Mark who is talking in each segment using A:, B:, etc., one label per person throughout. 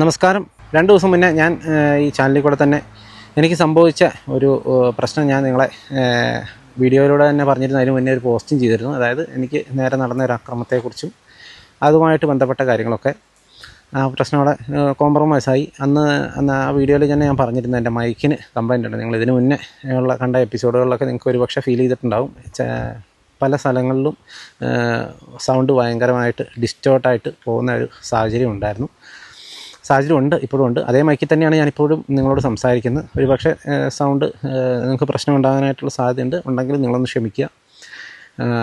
A: നമസ്കാരം. രണ്ട് ദിവസം മുന്നേ ഞാൻ ഈ ചാനലിൽ കൂടെ തന്നെ എനിക്ക് സംഭവിച്ച ഒരു പ്രശ്നം ഞാൻ നിങ്ങളെ വീഡിയോയിലൂടെ തന്നെ പറഞ്ഞിരുന്നു. അതിന് മുന്നേ ഒരു പോസ്റ്റും ചെയ്തിരുന്നു. അതായത് എനിക്ക് നേരെ നടന്ന ഒരു അക്രമത്തെക്കുറിച്ചും അതുമായിട്ട് ബന്ധപ്പെട്ട കാര്യങ്ങളൊക്കെ ആ പ്രശ്നം അവിടെ കോംപ്രമൈസ് ആയി. അന്ന് അന്ന് ആ വീഡിയോയിൽ തന്നെ ഞാൻ പറഞ്ഞിരുന്നു. എന്റെ മൈക്കിന് കംപ്ലൈന്റ് ഉണ്ട്. നിങ്ങൾ ഇതിന് മുന്നേ ഉള്ള കണ്ട എപ്പിസോഡുകളിലൊക്കെ നിങ്ങൾക്ക് ഒരുപക്ഷെ ഫീൽ ചെയ്തിട്ടുണ്ടാവും. പല സ്ഥലങ്ങളിലും സൗണ്ട് ഭയങ്കരമായിട്ട് ഡിസ്റ്റോർട്ടായിട്ട് പോകുന്ന ഒരു സാഹചര്യം ഉണ്ടായിരുന്നു. സാഹചര്യം ഉണ്ട് ഇപ്പോഴും ഉണ്ട്. അതേ മൈക്കിൽ തന്നെയാണ് ഞാനിപ്പോഴും നിങ്ങളോട് സംസാരിക്കുന്നത്. ഒരു പക്ഷേ സൗണ്ട് നിങ്ങൾക്ക് പ്രശ്നം ഉണ്ടാകാനായിട്ടുള്ള സാധ്യതയുണ്ട്. ഉണ്ടെങ്കിൽ നിങ്ങളൊന്ന് ക്ഷമിക്കുക.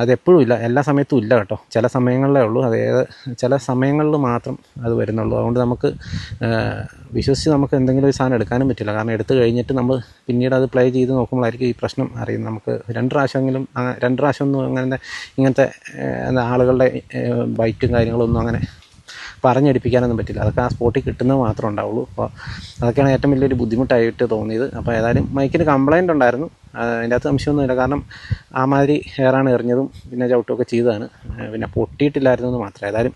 A: അതെപ്പോഴും ഇല്ല. എല്ലാ സമയത്തും ഇല്ല കേട്ടോ. ചില സമയങ്ങളിലേ ഉള്ളൂ. അതായത് ചില സമയങ്ങളിൽ മാത്രം അത് വരുന്നുള്ളൂ. അതുകൊണ്ട് നമുക്ക് വിശ്വസിച്ച് നമുക്ക് എന്തെങ്കിലും ഒരു സാധനം എടുക്കാനും പറ്റില്ല. കാരണം എടുത്തു കഴിഞ്ഞിട്ട് നമ്മൾ പിന്നീട് അത് പ്ലേ ചെയ്ത് നോക്കുമ്പോഴായിരിക്കും ഈ പ്രശ്നം അറിയുന്നത്. നമുക്ക് രണ്ട് പ്രാവശ്യമെങ്കിലും രണ്ട് പ്രാവശ്യം ഒന്നും അങ്ങനെ ഇങ്ങനത്തെ ആളുകളുടെ ബൈറ്റും കാര്യങ്ങളൊന്നും അങ്ങനെ പറഞ്ഞെടുപ്പിക്കാനൊന്നും പറ്റില്ല. അതൊക്കെ ആ സ്പോട്ടിൽ കിട്ടുന്നത് മാത്രമേ ഉണ്ടാവുള്ളൂ. അപ്പോൾ അതൊക്കെയാണ് ഏറ്റവും വലിയൊരു ബുദ്ധിമുട്ടായിട്ട് തോന്നിയത്. അപ്പോൾ ഏതായാലും മൈക്കിന് കംപ്ലൈന്റ് ഉണ്ടായിരുന്നു. അതിന്റെ അകത്ത് സംശയമൊന്നുമില്ല. കാരണം ആ മാതിരി ഹെയറാണ് എറിഞ്ഞതും പിന്നെ ചവിട്ടുമൊക്കെ ചെയ്തതാണ്. പിന്നെ പൊട്ടിയിട്ടില്ലായിരുന്നു എന്ന് മാത്രമേ. ഏതായാലും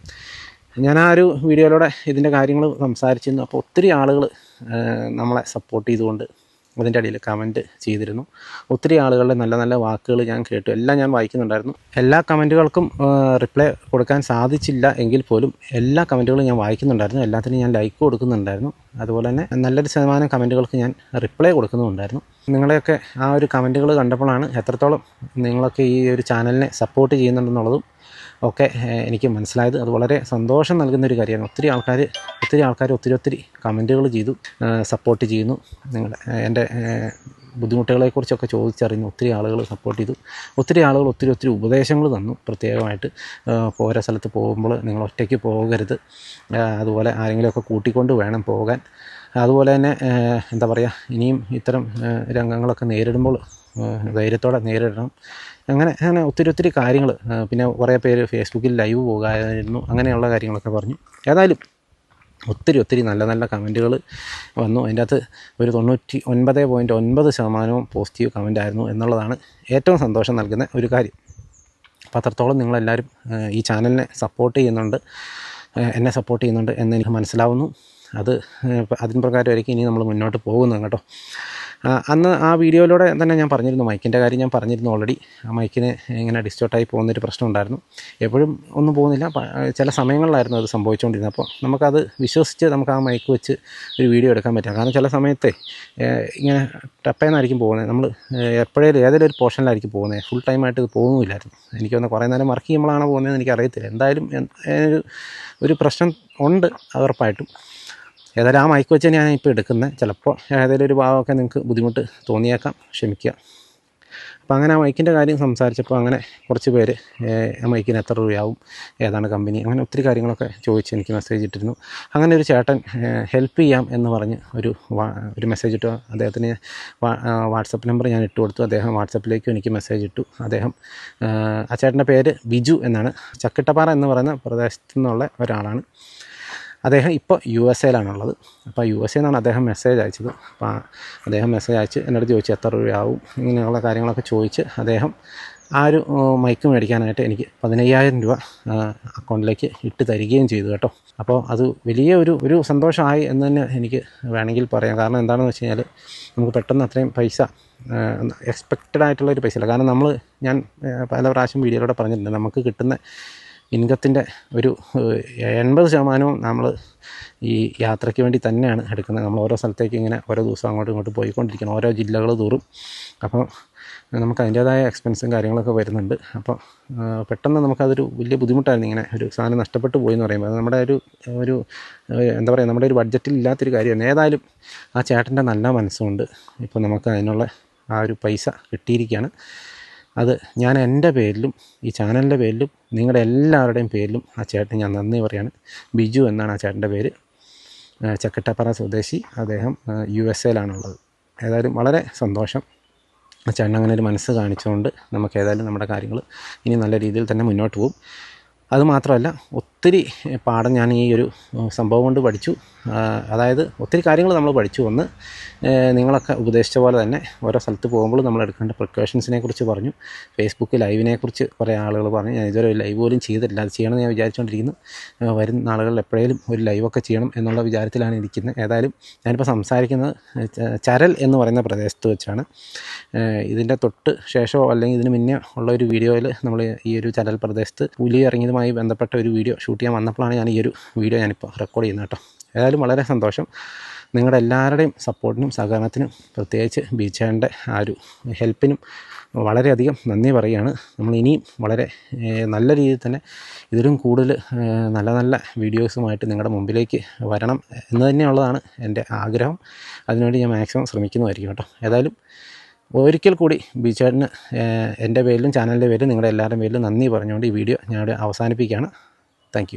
A: ഞാൻ ആ ഒരു വീഡിയോയിലൂടെ ഇതിന്റെ കാര്യങ്ങൾ സംസാരിച്ചിരുന്നു. അപ്പോൾ ഒത്തിരി ആളുകൾ നമ്മളെ സപ്പോർട്ട് ചെയ്തുകൊണ്ട് അതിന്റെ അടിയിൽ കമന്റ് ചെയ്തിരുന്നു. ഒത്തിരി ആളുകളുടെ നല്ല നല്ല വാക്കുകൾ ഞാൻ കേട്ടു. എല്ലാം ഞാൻ വായിക്കുന്നുണ്ടായിരുന്നു. എല്ലാ കമന്റുകൾക്കും റിപ്ലൈ കൊടുക്കാൻ സാധിച്ചില്ല എങ്കിൽ പോലും എല്ലാ കമന്റുകളും ഞാൻ വായിക്കുന്നുണ്ടായിരുന്നു. എല്ലാത്തിനും ഞാൻ ലൈക്ക് കൊടുക്കുന്നുണ്ടായിരുന്നു. അതുപോലെ തന്നെ നല്ലൊരു ശതമാനം കമന്റുകൾക്ക് ഞാൻ റിപ്ലൈ കൊടുക്കുന്നുണ്ടായിരുന്നു നിങ്ങളെയൊക്കെ ആ ഒരു കമന്റുകൾ കണ്ടപ്പോഴാണ് എത്രത്തോളം നിങ്ങളൊക്കെ ഈ ഒരു ചാനലിനെ സപ്പോർട്ട് ചെയ്യുന്നുണ്ടെന്നുള്ളതും ഒക്കെ എനിക്ക് മനസ്സിലായത്. അത് വളരെ സന്തോഷം നൽകുന്ന ഒരു കാര്യമാണ്. ഒത്തിരി ആൾക്കാർ ഒത്തിരി ആൾക്കാർ ഒത്തിരി ഒത്തിരി കമന്റുകൾ ചെയ്തു സപ്പോർട്ട് ചെയ്യുന്നു. നിങ്ങളുടെ എന്റെ ബുദ്ധിമുട്ടുകളെക്കുറിച്ചൊക്കെ ചോദിച്ചറിഞ്ഞു ഒത്തിരി ആളുകൾ സപ്പോർട്ട് ചെയ്തു. ഒത്തിരി ആളുകൾ ഒത്തിരി ഒത്തിരി ഉപദേശങ്ങൾ തന്നു പ്രത്യേകമായിട്ട്. ഓരോ സ്ഥലത്ത് പോകുമ്പോൾ നിങ്ങൾ ഒറ്റയ്ക്ക് പോകരുത്. അതുപോലെ ആരെങ്കിലുമൊക്കെ കൂട്ടിക്കൊണ്ട് വേണം പോകാൻ. അതുപോലെ തന്നെ എന്താ പറയുക ഇനിയും ഇത്തരം രംഗങ്ങളൊക്കെ നേരിടുമ്പോൾ ധൈര്യത്തോടെ നേരിടണം. അങ്ങനെ അങ്ങനെ ഒത്തിരി ഒത്തിരി കാര്യങ്ങൾ പിന്നെ കുറേ പേര് ഫേസ്ബുക്കിൽ ലൈവ് പോകാമായിരുന്നു അങ്ങനെയുള്ള കാര്യങ്ങളൊക്കെ പറഞ്ഞു. ഏതായാലും ഒത്തിരി ഒത്തിരി നല്ല നല്ല കമന്റുകൾ വന്നു. അതിന്റെ അകത്ത് ഒരു തൊണ്ണൂറ്റി ഒൻപത് പോയിന്റ് ഒൻപത് ശതമാനവും പോസിറ്റീവ് കമന്റ് ആയിരുന്നു എന്നുള്ളതാണ് ഏറ്റവും സന്തോഷം നൽകുന്ന ഒരു കാര്യം. അപ്പോൾ അത്രത്തോളം നിങ്ങളെല്ലാവരും ഈ ചാനലിനെ സപ്പോർട്ട് ചെയ്യുന്നുണ്ട് എന്നെ സപ്പോർട്ട് ചെയ്യുന്നുണ്ട് എന്ന് എനിക്ക് മനസ്സിലാവുന്നു. അത് അതിന് പ്രകാരമായിരിക്കും ഇനി നമ്മൾ മുന്നോട്ട് പോകുന്നത് കേട്ടോ. അന്ന് ആ വീഡിയോയിലൂടെ തന്നെ ഞാൻ പറഞ്ഞിരുന്നു മൈക്കിന്റെ കാര്യം ഞാൻ പറഞ്ഞിരുന്നു ഓൾറെഡി ആ മൈക്കിന് ഇങ്ങനെ ഡിസ്റ്റോട്ടായി പോകുന്നൊരു പ്രശ്നം ഉണ്ടായിരുന്നു എപ്പോഴും ഒന്നും പോകുന്നില്ല. ചില സമയങ്ങളിലായിരുന്നു അത് സംഭവിച്ചുകൊണ്ടിരുന്നത്. അപ്പോൾ നമുക്കത് വിശ്വസിച്ച് നമുക്ക് ആ മൈക്ക് വെച്ച് ഒരു വീഡിയോ എടുക്കാൻ പറ്റും. കാരണം ചില സമയത്തെ ഇങ്ങനെ ടപ്പേന്നായിരിക്കും പോകുന്നത്. നമ്മൾ എപ്പോഴേലും ഏതെങ്കിലും ഒരു പോർഷനിലായിരിക്കും പോകുന്നത്. ഫുൾ ടൈമായിട്ട് ഇത് പോകുന്നില്ലായിരുന്നു എനിക്ക് ഒന്ന് കുറേ നേരം വർക്ക് ചെയ്യുമ്പോഴാണ് പോകുന്നതെന്ന് എനിക്കറിയത്തില്ല. എന്തായാലും ഒരു ഒരു പ്രശ്നം ഉണ്ട് അത് ഉറപ്പായിട്ടും. ഏതായാലും ആ മൈക്ക് വെച്ച് ഞാൻ ഇപ്പോൾ എടുക്കുന്നത്. ചിലപ്പോൾ ഏതെങ്കിലും ഒരു ഭാഗമൊക്കെ നിങ്ങൾക്ക് ബുദ്ധിമുട്ട് തോന്നിയേക്കാം. ക്ഷമിക്കുക. അപ്പോൾ അങ്ങനെ ആ മൈക്കിന്റെ കാര്യം സംസാരിച്ചപ്പോൾ അങ്ങനെ കുറച്ച് പേര് ആ മൈക്കിന് എത്ര രൂപയാവും ഏതാണ് കമ്പനി അങ്ങനെ ഒത്തിരി കാര്യങ്ങളൊക്കെ ചോദിച്ച് എനിക്ക് മെസ്സേജ് ഇട്ടിരുന്നു. അങ്ങനെ ഒരു ചേട്ടൻ ഹെൽപ്പ് ചെയ്യാം എന്ന് പറഞ്ഞ് ഒരു ഒരു മെസ്സേജ് ഇട്ടു. അദ്ദേഹത്തിന് വാട്സപ്പ് നമ്പർ ഞാൻ ഇട്ട് കൊടുത്തു. അദ്ദേഹം വാട്സപ്പിലേക്കും എനിക്ക് മെസ്സേജ് ഇട്ടു. അദ്ദേഹം ആ ചേട്ടന്റെ പേര് ബിജു എന്നാണ്. ചക്കിട്ടപ്പാറ എന്ന് പറയുന്ന പ്രദേശത്തു നിന്നുള്ള ഒരാളാണ്. അദ്ദേഹം ഇപ്പോൾ യു എസ് എയിലാണുള്ളത് അപ്പോൾ യു എസ് എന്നാണ് അദ്ദേഹം മെസ്സേജ് അയച്ചത്. അപ്പോൾ അദ്ദേഹം മെസ്സേജ് അയച്ച് എന്നോട് ചോദിച്ചു എത്ര രൂപയാവും? ഇങ്ങനെയുള്ള കാര്യങ്ങളൊക്കെ ചോദിച്ച് അദ്ദേഹം ആ ഒരു മൈക്ക് മേടിക്കാനായിട്ട് എനിക്ക് പതിനയ്യായിരം രൂപ അക്കൗണ്ടിലേക്ക് ഇട്ട് തരികയും ചെയ്തു കേട്ടോ. അപ്പോൾ അത് വലിയ ഒരു ഒരു സന്തോഷമായി എന്ന് തന്നെ എനിക്ക് വേണമെങ്കിൽ പറയാം. കാരണം എന്താണെന്ന് വെച്ച് കഴിഞ്ഞാൽ നമുക്ക് പെട്ടെന്ന് അത്രയും പൈസ എക്സ്പെക്റ്റഡ് ആയിട്ടുള്ള ഒരു പൈസ അല്ല കാരണം നമ്മൾ ഞാൻ പല പ്രാവശ്യം വീഡിയോയിലൂടെ പറഞ്ഞിട്ടുണ്ട് നമുക്ക് കിട്ടുന്ന ഇൻകത്തിന്റെ ഒരു എൺപത് ശതമാനവും നമ്മൾ ഈ യാത്രയ്ക്ക് വേണ്ടി തന്നെയാണ് എടുക്കുന്നത്. നമ്മൾ ഓരോ സ്ഥലത്തേക്ക് ഇങ്ങനെ ഓരോ ദിവസം അങ്ങോട്ടും ഇങ്ങോട്ടും പോയിക്കൊണ്ടിരിക്കണം. ഓരോ ജില്ലകൾ തോറും. അപ്പോൾ നമുക്ക് അതിന്റേതായ എക്സ്പെൻസും കാര്യങ്ങളൊക്കെ വരുന്നുണ്ട്. അപ്പോൾ പെട്ടെന്ന് നമുക്കതൊരു വലിയ ബുദ്ധിമുട്ടായിരുന്നു ഇങ്ങനെ ഒരു സാധനം നഷ്ടപ്പെട്ടു പോയി എന്ന് പറയുമ്പോൾ. അത് നമ്മുടെ ഒരു ഒരു എന്താ പറയുക നമ്മുടെ ഒരു ബഡ്ജറ്റിൽ ഇല്ലാത്തൊരു കാര്യമാണ് ഏതായാലും ആ ചേട്ടന്റെ നല്ല മനസ്സുകൊണ്ട് ഇപ്പോൾ നമുക്ക് അതിനുള്ള ആ ഒരു പൈസ കിട്ടിയിരിക്കുകയാണ്. അത് ഞാൻ എന്റെ പേരിലും ഈ ചാനലിന്റെ പേരിലും നിങ്ങളുടെ എല്ലാവരുടെയും പേരിലും ആ ചേട്ടൻ ഞാൻ നന്ദി പറയാണ്. ബിജു എന്നാണ് ആ ചേട്ടന്റെ പേര്. ചക്കട്ടപ്പറ സ്വദേശി. അദ്ദേഹം യു എസ് എയിലാണുള്ളത് ഏതായാലും വളരെ സന്തോഷം. ചേട്ടൻ അങ്ങനെ ഒരു മനസ്സ് കാണിച്ചുകൊണ്ട് നമുക്ക് ഏതായാലും നമ്മുടെ കാര്യങ്ങൾ ഇനി നല്ല രീതിയിൽ തന്നെ മുന്നോട്ട് പോകും. അതുമാത്രമല്ല ഒത്തിരി പാഠം ഞാൻ ഈ ഒരു സംഭവം കൊണ്ട് പഠിച്ചു. അതായത് ഒത്തിരി കാര്യങ്ങൾ നമ്മൾ പഠിച്ചു. ഒന്ന് നിങ്ങളൊക്കെ ഉപദേശിച്ച പോലെ തന്നെ ഓരോ സ്ഥലത്ത് പോകുമ്പോൾ നമ്മൾ എടുക്കേണ്ട പ്രിക്കോഷൻസിനെ കുറിച്ച് പറഞ്ഞു. ഫേസ്ബുക്ക് ലൈവിനെ കുറിച്ച് കുറേ ആളുകൾ പറഞ്ഞു. ഞാൻ ഇതുവരെ ലൈവ് പോലും ചെയ്തിട്ടില്ല. അത് ചെയ്യണമെന്ന് ഞാൻ വിചാരിച്ചുകൊണ്ടിരിക്കുന്നു. വരുന്ന നാളുകളിൽ എപ്പോഴേലും ഒരു ലൈവൊക്കെ ചെയ്യണം എന്നുള്ള വിചാരത്തിലാണ് ഇരിക്കുന്നത്. ഏതായാലും ഞാനിപ്പോൾ സംസാരിക്കുന്നത് ചരൽ എന്ന് പറയുന്ന പ്രദേശത്ത് വെച്ചാണ്. ഇതിന്റെ തൊട്ട് ശേഷമോ അല്ലെങ്കിൽ ഇതിന് മുന്നേ ഉള്ള ഒരു വീഡിയോയിൽ നമ്മൾ ഈ ഒരു ചരൽ പ്രദേശത്ത് പുലി ഇറങ്ങിയതുമായി ബന്ധപ്പെട്ട ഒരു വീഡിയോ ഷൂട്ട് ചെയ്യാൻ വന്നപ്പോഴാണ് ഞാൻ ഈ ഒരു വീഡിയോ ഞാനിപ്പോൾ റെക്കോർഡ് ചെയ്യുന്നത് കേട്ടോ. ഏതായാലും വളരെ സന്തോഷം. നിങ്ങളുടെ എല്ലാവരുടെയും സപ്പോർട്ടിനും സഹകരണത്തിനും പ്രത്യേകിച്ച് ബീച്ചാന്റെ ആ ഒരു ഹെൽപ്പിനും വളരെയധികം നന്ദി പറയുകയാണ്. നമ്മൾ ഇനിയും വളരെ നല്ല രീതിയിൽ തന്നെ ഇതിലും കൂടുതൽ നല്ല നല്ല വീഡിയോസുമായിട്ട് നിങ്ങളുടെ മുമ്പിലേക്ക് വരണം എന്ന് തന്നെയുള്ളതാണ് എന്റെ ആഗ്രഹം. അതിനുവേണ്ടി ഞാൻ മാക്സിമം ശ്രമിക്കുന്നതായിരിക്കും കേട്ടോ. ഏതായാലും ഒരിക്കൽ കൂടി ബീച്ചേട്ടന് എന്റെ പേരിലും ചാനലിന്റെ പേരിലും നിങ്ങളുടെ എല്ലാവരുടെയും പേരിലും നന്ദി പറഞ്ഞുകൊണ്ട് ഈ വീഡിയോ ഞാൻ അവസാനിപ്പിക്കുകയാണ്. താങ്ക്